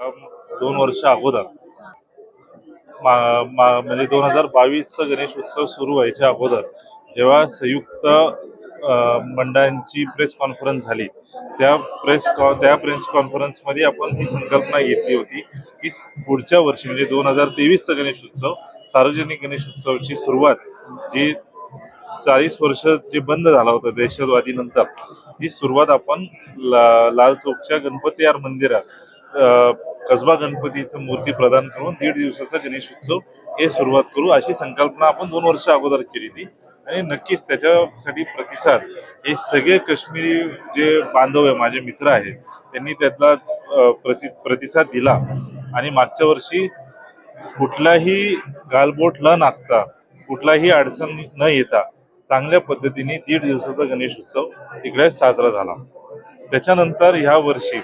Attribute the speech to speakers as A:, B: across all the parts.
A: दोन वर्ष अगोदर. म्हणजे दोन हजार बावीसचा गणेश उत्सव सुरू व्हायच्या अगोदर जेव्हा संयुक्त मंडळांची प्रेस कॉन्फरन्स झाली. त्या प्रेस कॉ- त्या प्रेस कॉन्फरन्समध्ये आपण ही संकल्पना घेतली होती की पुढच्या वर्षी म्हणजे दोन हजार तेवीसचा गणेश उत्सव सार्वजनिक गणेश उत्सवाची सुरुवात जी चाळीस वर्ष जे बंद झाला होता दहशतवादी नंतर सुरुवात आपण ला, लाल चौकच्या गणपती यार मंदिरात कसबा गणपतीचं मूर्ती प्रदान करून दीड दिवसाचा गणेश उत्सव हे सुरुवात करू अशी संकल्पना आपण दोन वर्ष अगोदर केली ती आणि नक्कीच त्याच्यासाठी प्रतिसाद हे सगळे काश्मीरी जे बांधव आहे माझे मित्र आहेत त्यांनी त्यातला प्रसि- प्रतिसाद दिला. आणि मागच्या वर्षी कुठलाही गालबोट न नागता कुठलाही अडचण न येता चांगल्या पद्धतीने दीड दिवसाचा गणेश उत्सव इकडे साजरा झाला. त्याच्यानंतर ह्या वर्षी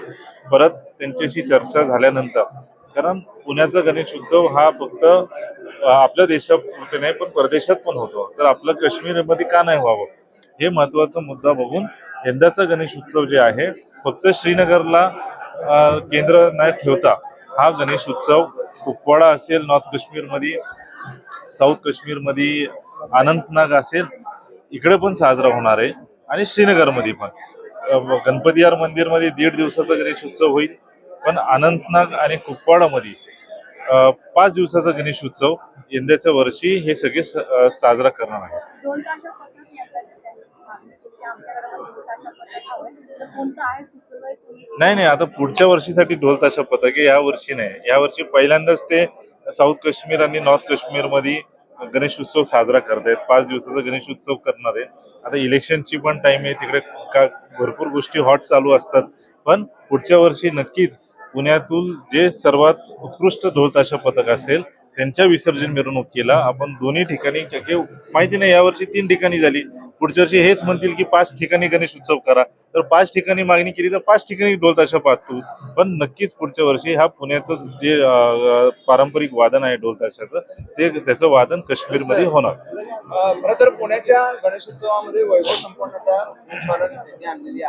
A: परत त्यांच्याशी चर्चा झाल्यानंतर कारण पुण्याचा गणेश उत्सव हा फक्त आपल्या देशापुरते नाही पण परदेशात पण होतो. तर आपलं काश्मीरमध्ये का नाही व्हावं हे महत्त्वाचा मुद्दा बघून यंदाचा गणेश उत्सव जे आहे फक्त श्रीनगरला केंद्र न ठेवता हा गणेश उत्सव कुपवाडा असेल नॉर्थ काश्मीरमध्ये साऊथ काश्मीरमध्ये अनंतनाग असेल इकडे पण साजरा होणार आहे आणि श्रीनगरमध्ये पण. अ, गणपती यार मंदिरमध्ये दीड दिवसाचा गणेश उत्सव होईल. पण अनंतनाग आणि कुपवाडामध्ये पाच दिवसाचा गणेश उत्सव यंदाच्या वर्षी हे सगळे साजरा करणार आहे.
B: तुम्ही?
A: नाही नाही आता पुढच्या वर्षीसाठी ढोल ताशा पथके या वर्षी नाही. या वर्षी पहिल्यांदाच ते साऊथ काश्मीर आणि नॉर्थ काश्मीरमध्ये गणेश उत्सव साजरा करतायत. पाच दिवसाचा गणेश उत्सव करणार आहे आता इलेक्शनची पण टाइम आहे तिकडे का भरपूर गोष्टी हॉट चालू असतात. पण पुढच्या वर्षी नक्कीच पुण्यातून जे सर्वात उत्कृष्ट ढोलताशा पथक असेल त्यांच्या विसर्जन मिरवणुकीला आपण दोन्ही ठिकाणी माहिती नाही यावर्षी तीन ठिकाणी झाली. पुढच्या वर्षी हेच म्हणतील की पाच ठिकाणी गणेश उत्सव करा. तर पाच ठिकाणी मागणी केली तर पाच ठिकाणी ढोल ताशा पाहतो. पण नक्कीच पुढच्या वर्षी हा पुण्याचं जे पारंपरिक वादन आहे ढोल ताशाचं ते त्याचं वादन काश्मीरमध्ये होणार.
C: खर तर पुण्याच्या गणेशोत्सवामध्ये वैभव संपन्नता आणलेली आहे.